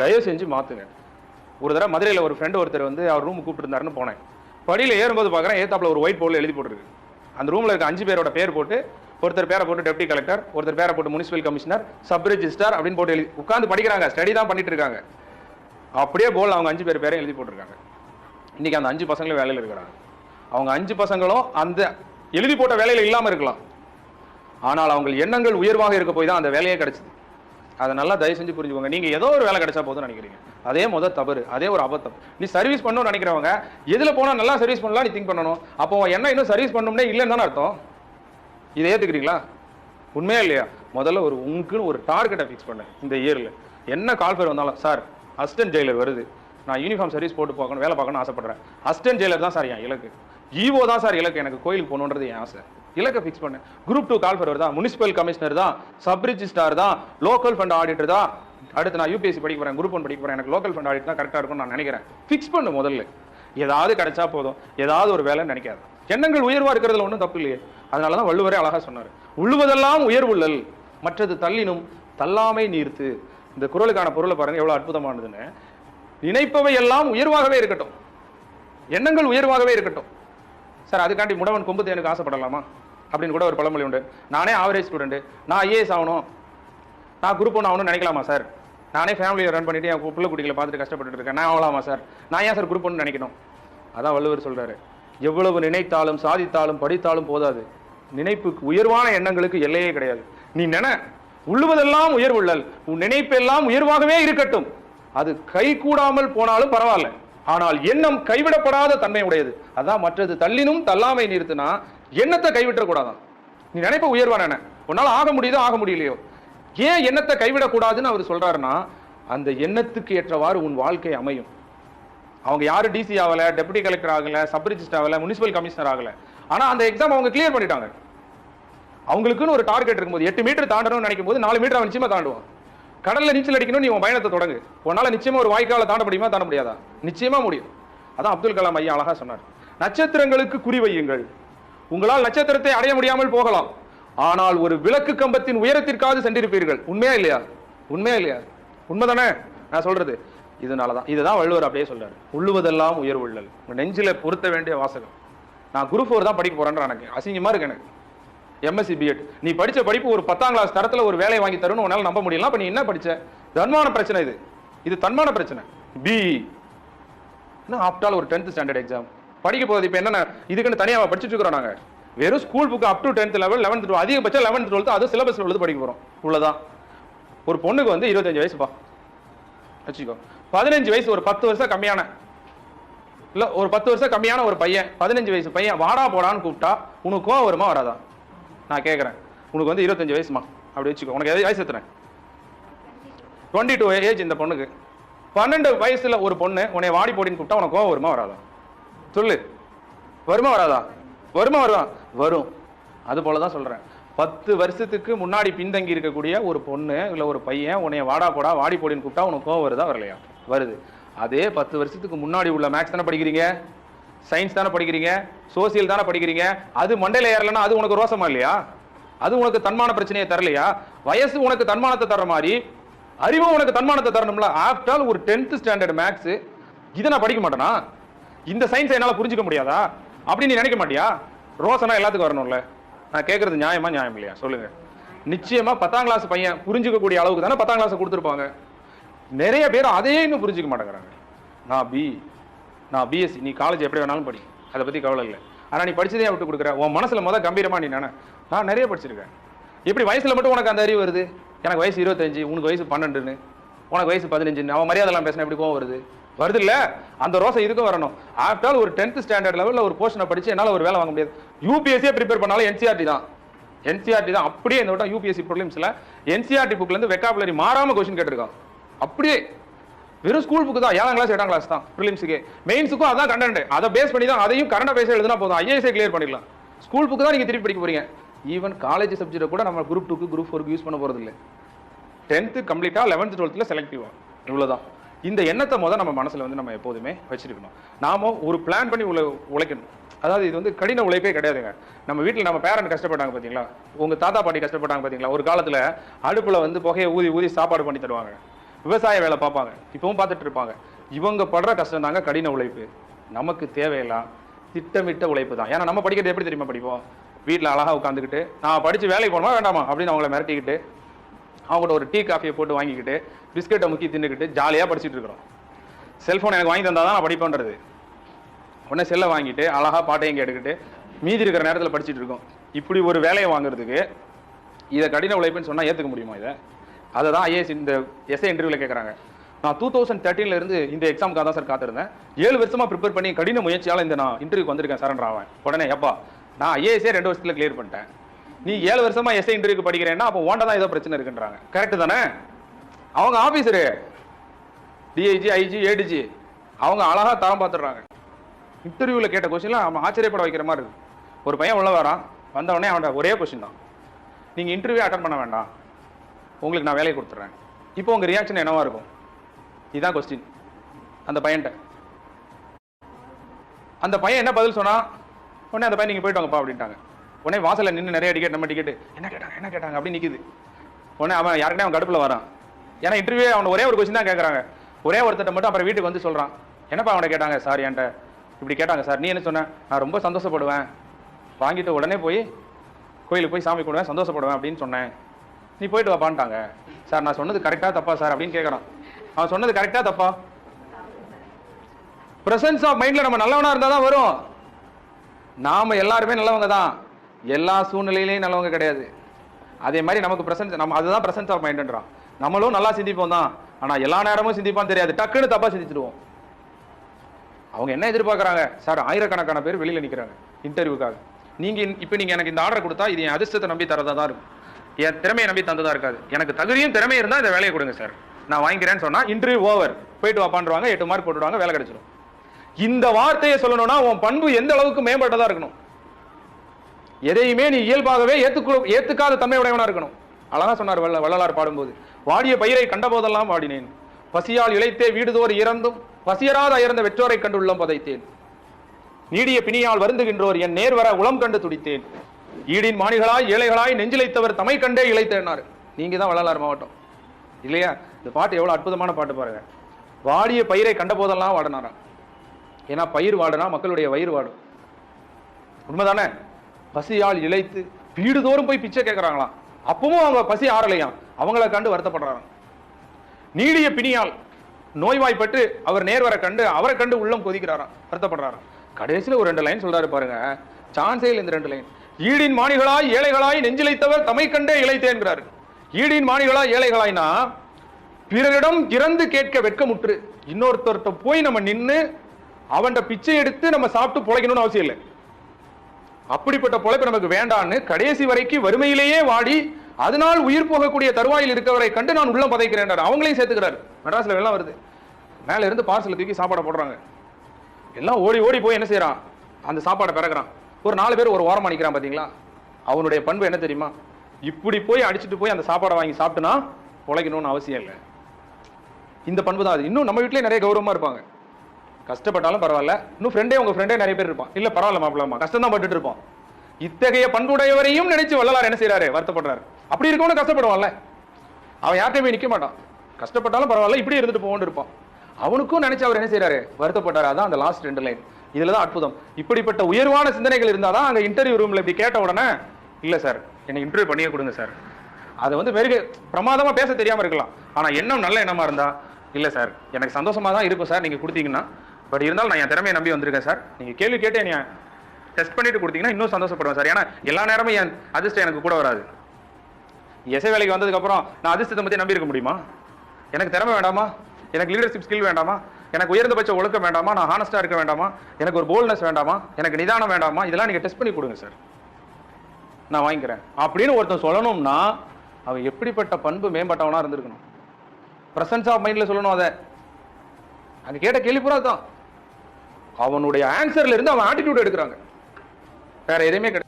தயவு செஞ்சு மாற்றுங்க ஒரு தடவை மதுரையில் ஒரு ஃப்ரெண்டு ஒருத்தர் வந்து அவர் ரூம் கூப்பிட்டுருந்தாருன்னு போனேன். படியில் ஏறும்போது பார்க்குறேன் ஏத்தாப்புல ஒரு ஒயிட் போர்டில் எழுதி போட்டிருக்கு. அந்த ரூமில் இருக்க அஞ்சு பேரோட பேர் போட்டு ஒருத்தர் பேரை போட்டு டெப்டி கலெக்டர் ஒருத்தர் பேரை போட்டு முனிசிபல் கமிஷனர் சப் ரிஜிஸ்டர் அப்படின்னு போட்டு எழுதி உட்காந்து படிக்கிறாங்க ஸ்டடி தான் பண்ணிட்டு இருக்காங்க. அப்படியே போல் அவங்க அஞ்சு பேர் பேரையும் எழுதி போட்டிருக்காங்க. இன்னைக்கு அந்த அஞ்சு பசங்களும் வேலையில் இருக்கிறாங்க. அவங்க அஞ்சு பசங்களும் அந்த எழுதி போட்ட வேலையில் இல்லாமல் இருக்கலாம். ஆனால் அவங்க எண்ணங்கள் உயர்வாக இருக்க போய் தான் அந்த வேலையே கிடச்சிது. அதை நல்லா தயவு செஞ்சு புரிஞ்சுக்கோங்க. நீங்கள் ஏதோ ஒரு வேலை கிடைச்சா போதும் நினைக்கிறீங்க. அதே மொதல் தவறு அதே ஒரு அபத்தம். நீ சர்வீஸ் பண்ணணும்னு நினைக்கிறவங்க எதில் போனால் நல்லா சர்வீஸ் பண்ணலாம் நீ திங்க் பண்ணணும். அப்போ என்ன இன்னும் சர்வீஸ் பண்ணணும்னே இல்லைன்னு தானே அர்த்தம்? இதை ஏற்றுக்கிறீங்களா உண்மையா இல்லையா? முதல்ல ஒரு உங்களுக்குன்னு ஒரு டார்கெட்டை ஃபிக்ஸ் பண்ணேன் இந்த இயரில் என்ன கால் ஃபேர் வந்தாலும் சார் அசிஸ்டன்ட் ஜெயிலர் வருது. நான் யூனிஃபார்ம் சர்வீஸ் போட்டு பார்க்கணும் வேலை பார்க்கணும்னு ஆசைப்படுறேன். அசிஸ்டன்ட் ஜெயிலர் தான் சார் என் இலக்கு. ஈவோ தான் சார் இலக்கு எனக்கு கோயிலுக்கு போகணுன்றது என் ஆசை. இலக்கை ஃபிக்ஸ் பண்ணு. குரூப் டூ கால் ஃபர் தான் முனிசிபல் கமிஷனர் தான் சப் ரிஜிஸ்டார் தான் லோக்கல் ஃபண்ட் ஆடிட்டர் தான். அடுத்து நான் யூபிஎஸ்சி படிக்க போறேன் குரூப் ஒன் படிக்க போறேன் எனக்கு லோக்கல் ஃபண்ட் ஆடிட் தான் கரெக்டாக இருக்கும்னு நான் நினைக்கிறேன். ஃபிக்ஸ் பண்ணு முதல்ல. ஏதாவது கிடைச்சா போதும். ஏதாவது ஒரு வேலைன்னு நினைக்காது. எண்ணங்கள் உயர்வாக இருக்கிறதுல ஒன்றும் தப்பு இல்லையே. அதனால தான் வள்ளுவரே அழகா சொன்னார். உள்ளுவதெல்லாம் உயர்வுள்ளல் மற்றது தள்ளினும் தள்ளாமை நீர்த்து. இந்த குரலுக்கான பொருளை பாருங்கள் எவ்வளவு அற்புதமானதுன்னு. நினைப்பவை எல்லாம் உயர்வாகவே இருக்கட்டும். எண்ணங்கள் உயர்வாகவே இருக்கட்டும். சார் அதுக்காண்டி முடவன் கொம்பு தேனுக்கு ஆசைப்படலாமா? அப்படின்னு கூட ஒரு பழமொழி உண்டு. நானே ஆவரேஜ் ஸ்டூடெண்ட்டு நான் ஐஏஎஸ் ஆகணும். நான் குரூப் ஒன்று ஆகணும்னு நினைக்கலாமா சார் நானே ஃபேமிலியை ரன் பண்ணிட்டு என் பிள்ளை குட்டிகளை பார்த்துட்டு கஷ்டப்பட்டுட்டு இருக்கேன். நான் ஆகலாமா சார் நான் ஏன் சார் குரூப் ஒன்று நினைக்கணும்? அதான் வள்ளுவர் சொல்கிறாரு எவ்வளவு நினைத்தாலும் சாதித்தாலும் படித்தாலும் போதாது. நினைப்புக்கு உயர்வான எண்ணங்களுக்கு எல்லையே கிடையாது. நீ நென உள்ளுவதெல்லாம் உயர்வுள்ளல் உன் நினைப்பெல்லாம் உயர்வாகவே இருக்கட்டும். அது கை கூடாமல் போனாலும் பரவாயில்ல. ஆனால் எண்ணம் கைவிடப்படாத தன்மை உடையது. அதான் மற்றது. தள்ளினும் தள்ளாமை நிறுத்தினா எண்ணத்தை கைவிட்டக்கூடாதான். நீ நினைப்ப உயர்வா நினை? ஆக முடியுதோ ஆக முடியலையோ? ஏன் எண்ணத்தை கைவிடக்கூடாதுன்னு அவர் சொல்றாருன்னா அந்த எண்ணத்துக்கு ஏற்றவாறு உன் வாழ்க்கை அமையும். அவங்க யாரும் டிசி ஆகல டெபுட்டி கலெக்டர் ஆகல சப் ரிஜிஸ்டர் ஆகல முனிசிபல் கமிஷனர் ஆகல. ஆனா அந்த எக்ஸாம் அவங்க கிளியர் பண்ணிட்டாங்க. அவங்களுக்குன்னு ஒரு டார்கெட் இருக்கும்போது எட்டு மீட்டர் தாண்டணும்னு நினைக்கும் போது நாலு மீட்டர் அவன் நிச்சயமா தாண்டுவான். கடல்ல நீச்சல் அடிக்கணும் நீ உன் பயணத்தை தொடங்கு. உன்னால நிச்சயமா ஒரு வாய்க்கால தாண்ட முடியுமா தாண்ட முடியாதா? நிச்சயமா முடியும். அதான் அப்துல் கலாம் ஐயா அழகா சொன்னார். நட்சத்திரங்களுக்கு குறி வையுங்கள். உங்களால் நட்சத்திரத்தை அடைய முடியாமல் போகலாம். ஆனால் ஒரு விளக்கு கம்பத்தின் உயரத்திற்காவது சென்றிருப்பீர்கள். உண்மையா இல்லையா? உண்மையா இல்லையா? உண்மைதானே? நான் சொல்றது. இதனால தான் இதுதான் வள்ளுவர் அப்படியே சொல்றாரு. உள்ளுவதெல்லாம் உயர்வு உள்ளல். நெஞ்சில பொருத்த வேண்டிய வாசகம். நான் குரூப் ஃபோர் தான் படிக்க போறேன்ற எனக்கு. அசிங்கமா இருக்கு எனக்கு. எம்எஸ்சி பிஎட் நீ படிச்ச படிப்பு ஒரு பத்தாம் கிளாஸ் தரத்துல ஒரு வேலையை வாங்கி தரும்னு உன்னால நம்ப முடியல. அப்ப நீ என்ன படிச்ச? தன்மான பிரச்சனை இது. இது தன்மான பிரச்சனை. பி என்ன ஆப்டால் ஒரு டென்த் ஸ்டாண்டர்ட் எக்ஸாம் படிக்க போகுது இப்போ என்னென்ன இதுக்குன்னு தனியாக படிச்சுட்டு இருக்கிறோம் நாங்கள் வெறும் school book up to tenth level eleventh twelve அதிகபட்சம் லெவன்த் டுவெல்த் அது சிலபஸ்ல உள்ளது படிக்க போகிறோம் உள்ளதான். ஒரு பொண்ணுக்கு வந்து இருபத்தஞ்சு வயசுப்பா. வச்சுக்கோ. பதினஞ்சு வயசு ஒரு பத்து வருஷம் கம்மியான. இல்லை ஒரு பத்து வருஷம் கம்மியான ஒரு பையன் பதினஞ்சு வயசு பையன் வாடா போடான்னு கூப்பிட்டா உனக்கு கோவம் வருமா வராதா? நான் கேட்குறேன் உனக்கு வந்து இருபத்தஞ்சு வயசுமா? அப்படி வச்சுக்கோ. உனக்கு எதாவது வயசு எத்தனை? டுவெண்ட்டி டூ ஏஜ் இந்த பொண்ணுக்கு. பன்னெண்டு வயசில் ஒரு பொண்ணு உன்னை வாடி போடின்னு கூப்பிட்டா உனக்கு கோவம் வருமா வராதா? சொல்லு. வருமா வராதா? வருமா வருவா வரும். அது போல தான் சொல்கிறேன் பத்து வருஷத்துக்கு முன்னாடி பின்தங்கி இருக்கக்கூடிய ஒரு பொண்ணு இல்லை ஒரு பையன் உன்னைய வாடா போடா வாடி போடின்னு கூப்பிட்டா உனக்கு கோவம் வருதா வரலையா? வருது. அதே பத்து வருஷத்துக்கு முன்னாடி உள்ள மேக்ஸ் தானே படிக்கிறீங்க? சயின்ஸ் தானே படிக்கிறீங்க? சோசியல் தானே படிக்கிறீங்க? அது மண்டையில் ஏறலைன்னா அது உனக்கு ரோசமா இல்லையா? அது உனக்கு தன்மான பிரச்சனையை தரலையா? வயசு உனக்கு தன்மானத்தை தர மாதிரி அறிவும் உனக்கு தன்மானத்தை தரணும்ல? ஆஃப்டர் ஒரு டென்த் ஸ்டாண்டர்ட் மேக்ஸு இதை நான் படிக்க மாட்டேனா? இந்த சயின்ஸை என்னால் புரிஞ்சுக்க முடியாதா? அப்படின்னு நீ நினைக்க மாட்டியா? ரோசனா எல்லாத்துக்கும் வரணும்ல. நான் கேட்கறது நியாயமா நியாயம் இல்லையா? சொல்லுங்க. நிச்சயமா பத்தாம் கிளாஸ் பையன் புரிஞ்சுக்கக்கூடிய அளவுக்கு தானே பத்தாம் கிளாஸ் கொடுத்துருப்பாங்க. நிறைய பேர் அதையே இன்னும் புரிஞ்சுக்க மாட்டேங்கிறாங்க. நான் பி நான் பிஎஸ்சி நீ காலேஜ் எப்படி வேணாலும் படி. அதை பற்றி கவலை இல்லை. ஆனால் நீ படிச்சதே விட்டு கொடுக்குற உன் மனசில் மொதல் கம்பீரமாக நீ நானே நான் நிறைய படிச்சிருக்கேன். எப்படி வயசில் மட்டும் உனக்கு அந்த அறிவு வருது? எனக்கு வயசு இருபத்தஞ்சு உனக்கு வயசு பன்னெண்டுன்னு. உனக்கு வயசு பதினஞ்சுன்னு. அவன் மரியாதைலாம் பேசினா எப்படி கோவம் வருது? வருது இல்ல அந்த ரோசை இதுக்கும் வரணும். ஆஃப்டர் ஒரு டென்த் ஸ்டாண்டர்ட் லெவலில் ஒரு போர்ஷனை படிச்சு என்னால் ஒரு வேலை வாங்க முடியாது. யூபிஎஸ்சியே ப்ரிப்பேர் பண்ணாலும் என்சிஆர்டி தான். என்சிஆர்டி தான். அப்படியே இந்த விட்டா யூபிஎஸ்சி ப்ரிலிம்ஸ்ல என்சிஆர்டி புக்லேருந்து வெக்காபுலரி மாறாம கொஸ்டின் கேட்டிருக்கான். அப்படியே. வெறும் ஸ்கூல் புக்கு தான். ஏழாம் கிளாஸ் எட்டாம் கிளாஸ் தான் ப்ரிலிம்ஸுக்கு மெயின்ஸுக்கும் அதான் கண்டென்ட் அதை பேஸ் பண்ணி தான் அதையும் கரண்ட் பேச எழுதுனா போதும். ஐஏஎஸ்ஐ கிளியர் பண்ணிடலாம். ஸ்கூல் புக்கு தான் நீங்கள் திருப்பி படிக்க போகிறீங்க ஈவன் காலேஜ் சப்ஜெக்ட் கூட நம்ம குரூப் டூக்கு குரூப் ஃபோருக்கு யூஸ் பண்ண போகிறது இல்லை டென்த்து கம்ப்ளீட்டாக லெவன்த்து டுவெல்த்தில் செலக்டிவா இவ்வளோதான் இந்த எண்ணத்தை மொதல் நம்ம மனசில் வந்து நம்ம எப்போதுமே வச்சிருக்கணும். நாம ஒரு பிளான் பண்ணி உழை உழைக்கணும். அதாவது இது வந்து கடின உழைப்பே கிடையாதுங்க. நம்ம வீட்டில் நம்ம பேரண்ட் கஷ்டப்பட்டாங்க பார்த்தீங்களா உங்கள் தாத்தா பாட்டி கஷ்டப்பட்டாங்க பார்த்தீங்களா ஒரு காலத்தில் அடுப்பில் வந்து புகையை ஊதி ஊதி சாப்பாடு பண்ணி தருவாங்க. விவசாய வேலை பார்ப்பாங்க. இப்பவும் பார்த்துட்டு இருப்பாங்க. இவங்க படுற கஷ்டம் தாங்க கடின உழைப்பு. நமக்கு தேவையெல்லாம் திட்டமிட்ட உழைப்பு தான். ஏன்னா நம்ம படிக்கிறது எப்படி தெரியுமா படிப்போம்? வீட்டில் அழகாக உட்காந்துக்கிட்டு நான் படித்து வேலைக்கு போகணுமா வேண்டாமா? அப்படின்னு அவங்கள மிரட்டிக்கிட்டு அவங்கள்ட்ட ஒரு டீ காஃபியை போட்டு வாங்கிக்கிட்டு பிஸ்கெட்டை முக்கி தின்னுக்கிட்டு ஜாலியாக படிச்சுட்டு இருக்கிறோம். செல்ஃபோன் எனக்கு வாங்கி தந்தால் தான் நான் படிப்பேன்றது. உடனே செல்லை வாங்கிட்டு அழகாக பாட்டையும் கேட்டுக்கிட்டு மீதி இருக்கிற நேரத்தில் படிச்சுட்டு இருக்கோம். இப்படி ஒரு வேலையை வாங்குறதுக்கு இதை கடின உழைப்புன்னு சொன்னால் ஏற்றுக்க முடியுமா இதை? அதை தான் ஐஏஎஸ் இந்த எஸ்ஏ இன்டர்வியூவில் கேட்குறாங்க நான் டூ தௌசண்ட் தேர்ட்டீன்ல இருந்து இந்த எக்ஸாமுக்காக தான் சார் காத்திருந்தேன். ஏழு வருஷமா ப்ரிப்பேர் பண்ணி கடின முயற்சியால் இந்த நான் இன்டர்வியூக்கு வந்திருக்கேன் சார் அவன் உடனே எப்பா நான் ஐஏஎஸ்ஏ ரெண்டு வருஷத்துல கிளியர் பண்ணிட்டேன். நீ ஏழு வருஷமா எஸ்ஐ இன்டர்வியூக்கு படிக்கிறேன்னா அப்போ ஓண்ட தான் ஏதோ பிரச்சனை இருக்குன்றாங்க. கரெக்டு தானே? அவங்க ஆஃபீஸரு டிஐஜி ஐஜி ஏடிஜி அவங்க அழகா தரம் பார்த்துடுறாங்க. இன்டர்வியூவில் கேட்ட கொஸ்டின்லாம் அவன் ஆச்சரியப்பட வைக்கிற மாதிரி இருக்கு. ஒரு பையன் உள்ள வரான். வந்தவொடனே அவன்கிட்ட ஒரே கொஸ்டின் தான். நீங்கள் இன்டர்வியூ அட்டன் பண்ண வேண்டாம். உங்களுக்கு நான் வேலையை கொடுத்துட்றேன் இப்போ உங்கள் ரியாக்ஷன் என்னவா இருக்கும்? இதுதான் கொஸ்டின் அந்த பையன்கிட்ட. அந்த பையன் என்ன பதில் சொன்னால் உடனே அந்த பையன் நீங்கள் போயிட்டு வாங்கப்பா அப்படின்ட்டாங்க. உடனே வாசலில் நின்று நிறைய டிக்கெட் நம்ம டிக்கெட் என்ன கேட்டாங்க என்ன கேட்டாங்க? அப்படி நிக்குது. உடனே அவன் யாருக்கிட்டே அவன் கடுப்புல வரான். ஏன்னா இன்டர்வியூ அவன் ஒரே ஒரு கொஸ்டின் தான் கேட்குறாங்க ஒரே ஒருத்தட்ட மட்டும் அப்புறம் வீட்டுக்கு வந்து சொல்றான். என்னப்பா அவனை கேட்டாங்க? சார் என்கிட்ட. இப்படி கேட்டாங்க சார். நீ என்ன சொன்ன? நான் ரொம்ப சந்தோஷப்படுவேன். வாங்கிட்டு உடனே போய் கோயிலுக்கு போய் சாமி கும்பிடுவேன் சந்தோஷப்படுவேன் அப்படின்னு சொன்னேன். நீ போயிட்டு வாப்பான்ட்டாங்க. சார் நான் சொன்னது கரெக்டாக தப்பா சார்? அப்படின்னு கேட்குறான் அவன் சொன்னது கரெக்டாக தப்பா? ப்ரெசன்ஸ் ஆஃப் மைண்டில் நம்ம நல்லவனாக இருந்தால் தான் வரும். நாம் எல்லாருமே நல்லவங்க தான். எல்லா சூழ்நிலையிலையும் நல்லவங்க கிடையாது. அதே மாதிரி நமக்கு பிரசன்ஸ் நம்ம அதுதான் பிரசன்ஸ் ஆஃப் மைண்ட்ன்றான் நம்மளும் நல்லா சிந்திப்போம் தான். ஆனால் எல்லா நேரமும் சிந்திப்பான்னு தெரியாது. டக்குன்னு தப்பாக சிந்திச்சிடுவோம். அவங்க என்ன எதிர்பார்க்குறாங்க? சார் ஆயிரக்கணக்கான பேர் வெளியில் நிற்கிறாங்க இன்டர்வியூக்காக நீங்கள் இப்போ நீங்கள் எனக்கு இந்த ஆர்டர் கொடுத்தா இது என் அதிர்ஷ்டத்தை நம்பி தரதாக தான் இருக்கும். என் திறமையை நம்பி தந்ததாக இருக்காது. எனக்கு தகுதியும் திறமையும் இருந்தால் இந்த வேலையை கொடுங்க சார். நான் வாங்கிக்கிறேன்னு சொன்னால் இன்டர்வியூ ஓவர் போயிட்டு வாப்பான்றாங்க எட்டு மார்க் போட்டுடுவாங்க வேலை கிடச்சிடும் இந்த வார்த்தையை சொல்லணும்னா உன் பண்பு எந்த அளவுக்கு மேம்பட்டதாக இருக்கணும்? எதையுமே நீ இயல்பாகவே ஏத்துக்கு ஏற்றுக்காத தன்மை உடையவனா இருக்கணும். அழகா சொன்னார் வள்ள வள்ளலார் பாடும்போது. வாடிய பயிரை கண்டபோதெல்லாம் வாடினேன். பசியால் இழைத்தே வீடுதோர் இறந்தும் பசியராத இறந்த வெற்றோரை கண்டுள்ளம் பதைத்தேன். நீடிய பிணியால் வருந்துகின்றோர் என் நேர் வர உளம் கண்டு துடித்தேன். ஈடின் மாணிகளாய் ஏழைகளாய் நெஞ்சிலைத்தவர் தமை கண்டே இழைத்தேனார் நீங்க தான் வள்ளலார் மாவட்டம். இல்லையா? இந்த பாட்டு எவ்வளோ அற்புதமான பாட்டு பாருங்க. வாடிய பயிரை கண்ட போதெல்லாம் வாடினாராம். ஏன்னா பயிர் வாடுனா மக்களுடைய வயிறு வாடும். உண்மைதானே? பசியால் இழைத்து வீடுதோறும் போய் பிச்சை கேட்குறாங்களாம். அப்பவும் அவங்க பசி ஆறலையாம். அவங்கள கண்டு வருத்தப்படுறாங்க. நீடிய பிணியால் நோய்வாய்ப்பட்டு அவர் நேர்வரை கண்டு அவரை கண்டு உள்ளம் கொதிக்கிறாராம். வருத்தப்படுறாராம். கடைசியில் ஒரு ரெண்டு லைன் சொல்றாரு பாருங்க. சான்ஸே இந்த ரெண்டு லைன் ஈடின் மாணிகளாய் ஏழைகளாய் நெஞ்சிலைத்தவர் தமை கண்டே இழைத்தேன்கிறாரு. ஈடின் மாணிகளாய் ஏழைகளாய்னா பிறரிடம் இறந்து கேட்க வெட்கமுற்று இன்னொருத்தர்கிட்ட போய் நம்ம நின்று அவன்கிட்ட பிச்சை எடுத்து நம்ம சாப்பிட்டு பிழைக்கணும்னு அவசியம் இல்லை. அப்படிப்பட்ட பொழைப்பு நமக்கு வேண்டான்னு கடைசி வரைக்கும் வறுமையிலேயே வாடி அதனால் உயிர் போகக்கூடிய தருவாயில் இருக்கவரை கண்டு நான் உள்ளம் பதைக்கிறேன் அவங்களையும் சேர்த்துக்கிறாரு. மெட்ராஸ்ல எல்லாம் வருது. மேலே இருந்து பார்சல் தூக்கி சாப்பாடை போடுறாங்க. எல்லாம் ஓடி ஓடி போய் என்ன செய்கிறான் அந்த சாப்பாடை பிறகுறான் ஒரு நாலு பேர் ஒரு ஓரம் நிக்கிறான் பாத்தீங்களா? அவனுடைய பண்பு என்ன தெரியுமா? இப்படி போய் அடிச்சுட்டு போய் அந்த சாப்பாடை வாங்கி சாப்பிட்டுனா உழைக்கணும்னு அவசியம் இல்லை. இந்த பண்பு தான் அது. இன்னும் நம்ம வீட்லயே நிறைய கௌரவமா இருப்பாங்க. கஷ்டப்பட்டாலும் பரவாயில்ல. இன்னும் ஃப்ரெண்டே உங்க ஃப்ரெண்டே நிறைய பேர் இருப்பான். இல்ல பரவாயில்ல மாப்பிள்ளமா கஷ்டம் தான் பட்டுட்டு இருப்போம். இத்தகைய பண்புடையவரையும் நினைச்சு வள்ளலார் என்ன செய்றாரு? வருத்தப்படுறாரு. அப்படி இருக்கவனு கஷ்டப்படுவான்ல. அவன் யார்கிட்டயும் போய் நிக்க மாட்டான். கஷ்டப்பட்டாலும் பரவாயில்ல இப்படி இருந்துட்டு போகணும் இருப்பான். அவனுக்கும் நினைச்சு அவர் என்ன செய்யறாரு வருத்தப்பட்டாரு. அதான் அந்த லாஸ்ட் ரெண்டு லைன் இதுல தான் அற்புதம். இப்படிப்பட்ட உயர்வான சிந்தனைகள் இருந்தாதான் அங்க இன்டர்வியூ ரூம்ல இப்படி கேட்ட உடனே இல்ல சார் என்னை இன்டர்வியூ பண்ணியே கொடுங்க சார் அது வந்து மெருக பிரமாதமா பேச தெரியாம இருக்கலாம். ஆனா எண்ணம் நல்ல எண்ணமா இருந்தா இல்ல சார் எனக்கு சந்தோஷமா தான் இருக்கும் சார் நீங்க கொடுத்தீங்கன்னா பட் இருந்தாலும் நான் என் திறமையை நம்பி வந்திருக்கேன் சார் நீங்கள் கேள்வி கேட்டு என்னை டெஸ்ட் பண்ணிட்டு கொடுத்தீங்கன்னா இன்னும் சந்தோஷப்படுவேன் சார் ஏன்னா எல்லா நேரமும் என் அதிர்ஷ்டம் எனக்கு கூட வராது. இசை வேலைக்கு வந்ததுக்கப்புறம் நான் அதிர்ஷ்டத்தை பற்றி நம்பி இருக்க முடியுமா? எனக்கு திறமை வேண்டாமா? எனக்கு லீடர்ஷிப் ஸ்கில் வேண்டாமா? எனக்கு உயர்ந்தபட்ச ஒழுக்கம் வேண்டாமா? நான் ஹானஸ்ட்டாக இருக்க வேண்டாமா? எனக்கு ஒரு போல்ட்னஸ் வேண்டாமா? எனக்கு நிதானம் வேண்டாமா? இதெல்லாம் நீங்கள் டெஸ்ட் பண்ணி கொடுங்க சார் நான் வாங்கிக்கிறேன். அப்படின்னு ஒருத்தன் சொல்லணும்னா அவன் எப்படிப்பட்ட பண்பு மேம்பட்டவனாக இருந்திருக்கணும். ப்ரெசன்ஸ் ஆஃப் மைண்டில் சொல்லணும் அதை. அங்கே கேட்ட கேள்வி பூரா தான் அவனுடைய ஆன்சர்ல இருந்து அவன் ஆட்டிடியூட் எடுக்கிறாங்க. வேற எதுவுமே கிடையாது.